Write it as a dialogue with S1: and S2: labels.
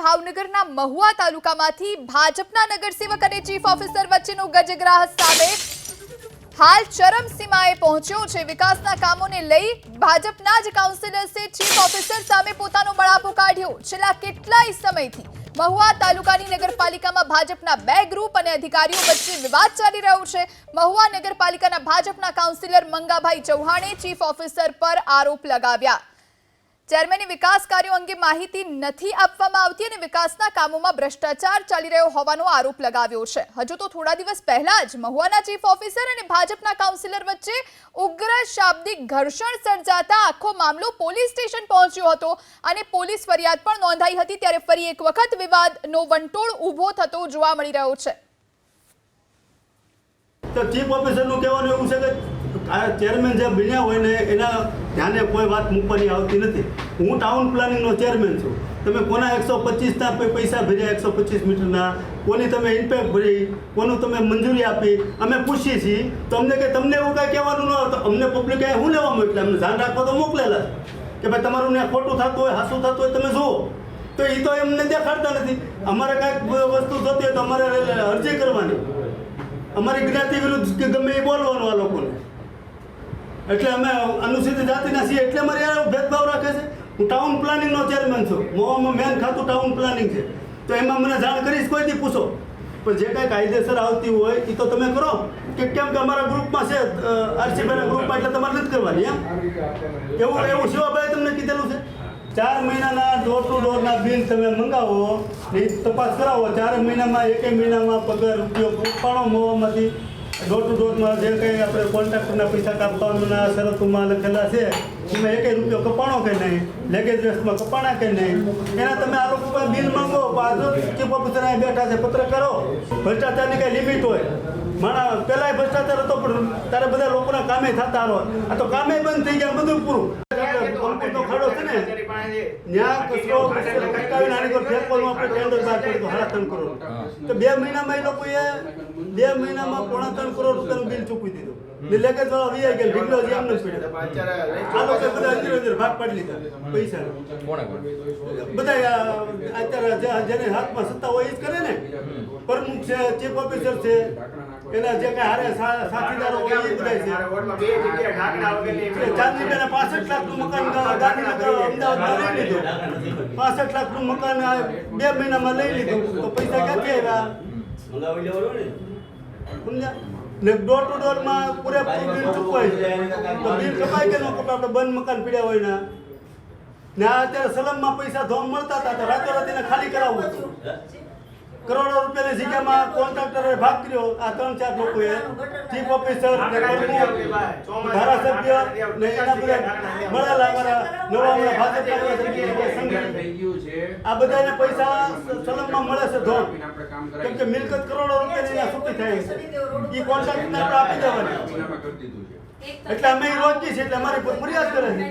S1: ભાવનગરના મહુવા તાલુકામાંથી ભાજપના નગરસેવક અને ચીફ ઓફિસર વચ્ચેનો ગજગ્રાહ સામે હાલ ચરમસીમાએ પહોંચ્યો છે. વિકાસના કામોને લઈ ભાજપના જ કાઉન્સિલર્સે ચીફ ઓફિસર સામે પોતાનો બળાપો કાઢ્યો. છેલ્લા કેટલાય સમયથી મહુવા તાલુકાની નગરપાલિકામાં ભાજપના બે ગ્રુપ અને અધિકારીઓ વચ્ચે વિવાદ ચાલી રહ્યો છે. મહુવા નગરપાલિકાના ભાજપના કાઉન્સિલર મંગાભાઈ ચૌહાણે ચીફ ઓફિસર પર આરોપ લગાવ્યા. ચેરમેને વિકાસ કાર્યો અંગે માહિતી નથી આપવામાં આવતી અને વિકાસના કામોમાં ભ્રષ્ટાચાર ચાલી રહ્યો હોવાનો આરોપ લગાવ્યો છે. હજુ તો થોડા દિવસ પહેલા જ મહુવાના ચીફ ઓફિસર અને ભાજપના કાઉન્સિલર વચ્ચે ઉગ્ર શાબ્દિક ઘર્ષણ સર્જાતા આખો મામલો પોલીસ સ્ટેશન પહોંચ્યો હતો અને પોલીસ ફરિયાદ પણ નોંધાઈ હતી ત્યારે ફરી એક વખત વિવાદનો વંટોળ ઊભો થતો જોવા મળી રહ્યો છે.
S2: તો ચીફ ઓફિસરનું કહેવાનું એવું છે કે ચેરમેન જે બન્યા હોય ને, એના ધ્યાને કોઈ વાત મૂકવાની આવતી નથી. હું ટાઉન પ્લાનિંગનો ચેરમેન છું. તમે કોના એકસો પચીસના પૈસા ભર્યા એકસો પચીસ મીટરના? કોની તમે ઇન્પેક્ટ ભરી? કોનું તમે મંજૂરી આપી? અમે પૂછીએ છીએ. તો અમને કે તમને એવું કાંઈ કહેવાનું ન હોય તો અમને પબ્લિકે શું લેવા મોકલે અમને ધ્યાન રાખવા તો મોકલેલા કે ભાઈ તમારું ત્યાં ખોટું થતું હોય, હાસું થતું હોય, તમે જુઓ. તો એ તો એમને દેખાડતા નથી. અમારે કાંઈક વસ્તુ થતી હોય તો અમારે અરજી કરવાની. અમારી જ્ઞાતિ વિરુદ્ધ ગમે એ બોલવાનું આ લોકોને. એટલે અમે અનુસૂચિત જાતિના છીએ એટલે યાર ભેદભાવ રાખે છે. હું ટાઉન પ્લાનિંગનો ચેરમેન છું. મોમાં મેન ખાતું ટાઉન પ્લાનિંગ છે. તો એમાં મને જાણ કરીશ કોઈથી પૂછો. પણ જે કાંઈ કાયદેસર આવતી હોય એ તો તમે કરો. કે કેમ કે અમારા ગ્રુપમાં છે આરસીભાઈના ગ્રુપમાં, એટલે તમારે નથી કરવાની, એમ? એવું એવું શિવાભાઈ તમને કીધેલું છે? ચાર મહિનાના ડોર ટુ ડોરના બિલ તમે મંગાવો એ તપાસ કરાવો. ચાર મહિનામાં, એકે મહિનામાં પગાર ઉપયોગ ઉપાડો મોવામાંથી ડોર ટુ ડોરમાં જે કંઈ આપણે કોન્ટ્રાક્ટરના પૈસા કાપવાના, શરતોમાં લખેલા છે, એમાં એકે રૂપિયો કપાણો કે નહીં લેગેજ વેસ્ટમાં કપાણા કે નહીં, એના તમે આ લોકો બિલ માંગો ચીફ ઓફિસર બેઠા છે, પત્ર કરો. ભ્રષ્ટાચારની કંઈ લિમિટ હોય. મારા પહેલાંય ભ્રષ્ટાચાર હતો, પણ તારે બધા લોકોના કામે થતા રહો આ તો કામે બંધ થઈ ગયા, બધું પૂરું. અંકુરનો ખાડો છે ને. ન્યા કચરો કટકાવીને આની પર ફેંકવાનું આપણે ટેન્ડર બહાર કર્યું સાડા ત્રણ કરોડ. તો બે મહિનામાં એ લોકોએ બે મહિનામાં પોણા ત્રણ કરોડ રૂપિયાનું બિલ ચૂકવી દીધું. ને લેકેજ વાળા વી ગયા ઢીકલો જે એમને પડ્યો. આ લોકો બધા અંદરો અંદર ભાગ પાડી લીધા પૈસા.
S3: કોણે
S2: બધા અત્યારે જેને હાથમાં સત્તા હોય એ જ કરે ને. પ્રમુખ છે ચીફ ઓફિસર છે એના જે કઈ હારે સાથીદારો હોય એ બધા છે. ચાંદીબેને પાસઠ લાખનું મકાન ગાંધીનગર અમદાવાદમાં લઈ લીધું. પાસઠ લાખનું મકાન આ બે મહિનામાં લઈ લીધું. તો પૈસા ક્યાંથી આવ્યા? સમજ્યા ને ડોર ટુ ડોરમાં પૂરેપૂરું બિલ ચૂકવાય છે. તો બિલ કપાય કે ન કપાય? આપણે બંધ મકાન પીડ્યા હોય ના. ને આ અત્યારે સલમમાં પૈસા ધોમ મળતા હતા તો રાતોરાત એને ખાલી કરાવવું હતું. કરોડો રૂપિયાની જગ્યામાં કોન્ટ્રાક્ટરે ભાગ કર્યો. આ ત્રણ ચાર લોકોએ. ચીફ ઓફિસર ને ધારાસભ્ય ને એના બધા મળેલા અમારા નવા અમારા ભાજપના આ બધાને પૈસા સલમમાં મળે છે ધોમ કેમ કે મિલકત કરોડો રૂપિયાની છૂટી થાય છે એ કોન્ટ્રાક્ટને આપણે આપી દેવાની.
S3: કરી દીધું છે.
S2: એટલે અમે રોજ છે છીએ એટલે અમારી પર ફરિયાદ કરે છે.